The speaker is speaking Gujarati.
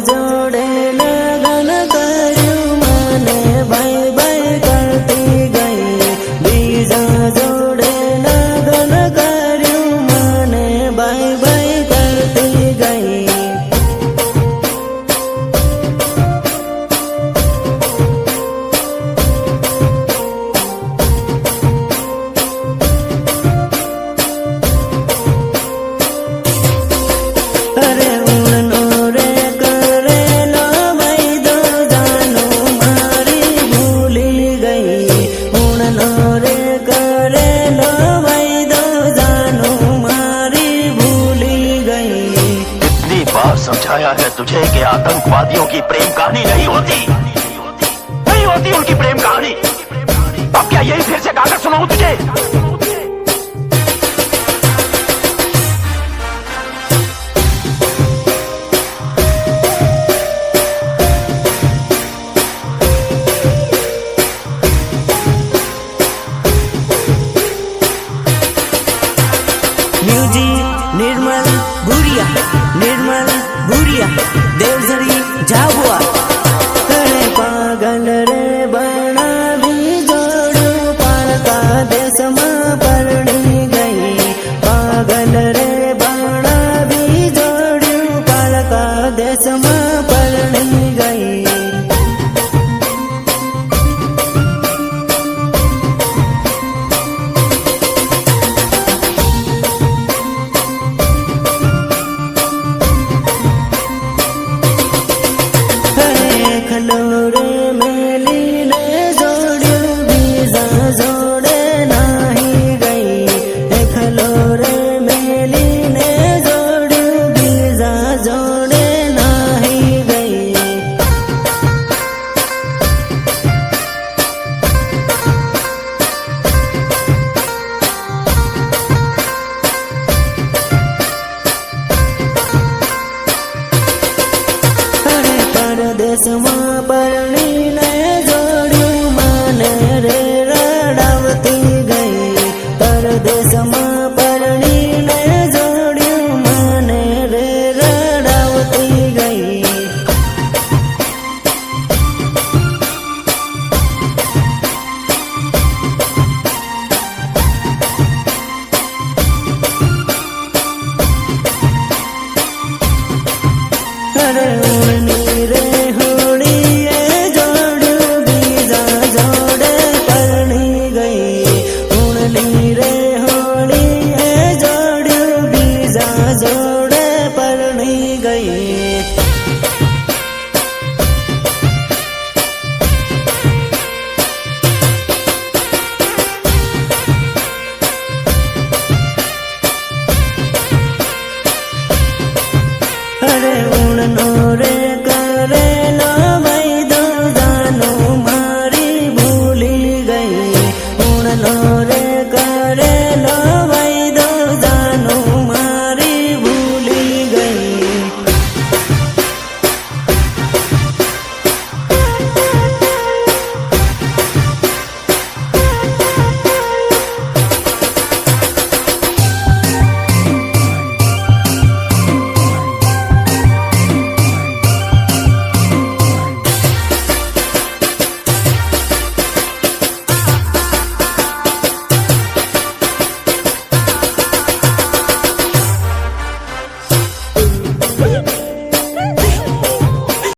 জোড়ে है तुझे कि आतंकवादियों की प्रेम कहानी नहीं होती। नहीं होती उनकी प्रेम कहानी। अब क्या यही फिर से गाकर सुनाऊं तुझे? ઝરિયા દેવ ઝરી જાગવા કરે પાગલ રે બનાવી જોડું, પારકા દેશમાં પરણી ગઈ. પાગલ રે બનાવી જોડું, પારકા દેશમાં ચશ્મા પરણીને જોડ્યું મને રે રડાવતી ગઈ પરદેશમાં પરણીને જોડ્યું મને રે રડાવતી ગઈ